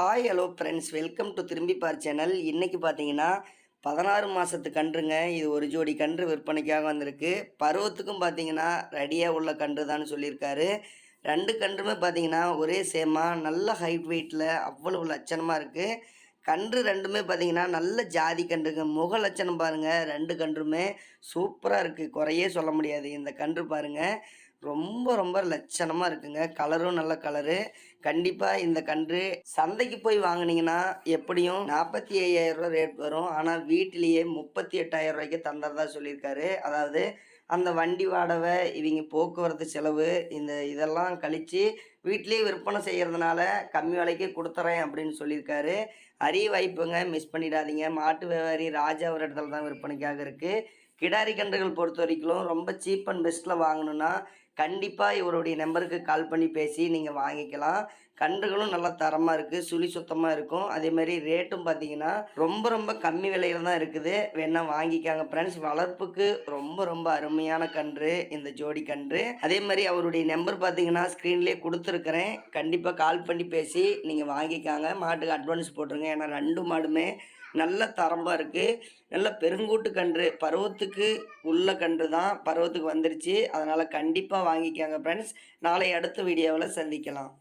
Hi hello friends welcome to Thirumbi Paar channel இன்றைக்கி பார்த்தீங்கன்னா பதினாறு மாதத்து கன்றுங்க. இது ஒரு ஜோடி கன்று விற்பனைக்காக வந்திருக்கு. பருவத்துக்கும் பார்த்தீங்கன்னா ரெடியாக உள்ள கன்று தான் சொல்லியிருக்காரு. ரெண்டு கன்றுமே பார்த்தீங்கன்னா ஒரே சேமாக நல்ல ஹைட் வெயிட்டில் அவ்வளவு லட்சணமாக இருக்குது கன்று ரெண்டுமே பார்த்தீங்கன்னா நல்ல ஜாதி கன்றுங்க. முக லட்சணம் பாருங்கள் ரெண்டு கன்றுமே சூப்பராக இருக்குது குறையே சொல்ல முடியாது. இந்த கன்று பாருங்கள் ரொம்ப ரொம்ப லட்சணமாக இருக்குங்க. கலரும் நல்ல கலரு. கண்டிப்பாக இந்த கன்று சந்தைக்கு போய் வாங்கினீங்கன்னா எப்படியும் நாற்பத்தி ஐயாயிரம் ரூபா ரேட் வரும். ஆனால் வீட்டிலேயே முப்பத்தி எட்டாயிரம் ரூபாய்க்கு தந்தறதா சொல்லியிருக்காரு. அதாவது அந்த வண்டி வாடகை இவங்க போக்குவரத்து செலவு இந்த இதெல்லாம் கழித்து வீட்டிலேயே விற்பனை செய்கிறதுனால கம்மி விலைக்கு கொடுத்துறேன் அப்படின்னு சொல்லியிருக்காரு. அரிய வாய்ப்புங்க. மிஸ் பண்ணிடாதீங்க. மாட்டு வியாபாரி ராஜா ஒரு இடத்துல தான் விற்பனைக்காக இருக்குது கிடாரி கன்றுகள் பொறுத்த வரைக்கும் ரொம்ப சீப் அண்ட் பெஸ்ட்டில் வாங்கணுன்னா கண்டிப்பாக இவருடைய நம்பருக்கு கால் பண்ணி பேசி நீங்கள் வாங்கிக்கலாம். கன்றுகளும் நல்லா தரமாக இருக்குது சுழி சுத்தமாக இருக்கும். அதே மாதிரி ரேட்டும் பார்த்தீங்கன்னா ரொம்ப ரொம்ப கம்மி விலையில் தான் இருக்குது. வேணால் வாங்கிக்காங்க ஃப்ரெண்ட்ஸ் வளர்ப்புக்கு ரொம்ப ரொம்ப அருமையான கன்று இந்த ஜோடி கன்று. அதே மாதிரி அவருடைய நம்பர் பார்த்தீங்கன்னா ஸ்க்ரீன்லேயே கொடுத்துருக்குறேன். கண்டிப்பாக கால் பண்ணி பேசி நீங்கள் வாங்கிக்காங்க. மாட்டுக்கு அட்வான்ஸ் போட்டுருங்க. ஏன்னா ரெண்டு மாடுமே நல்ல தரம்பாக இருக்குது நல்ல பெருங்கூட்டு கன்று. பருவத்துக்கு உள்ள கன்று தான் பருவத்துக்கு வந்துருச்சு. அதனால் கண்டிப்பாக வாங்கிக்கோங்க ஃப்ரெண்ட்ஸ் நாளை அடுத்த வீடியோவில் சந்திக்கலாம்.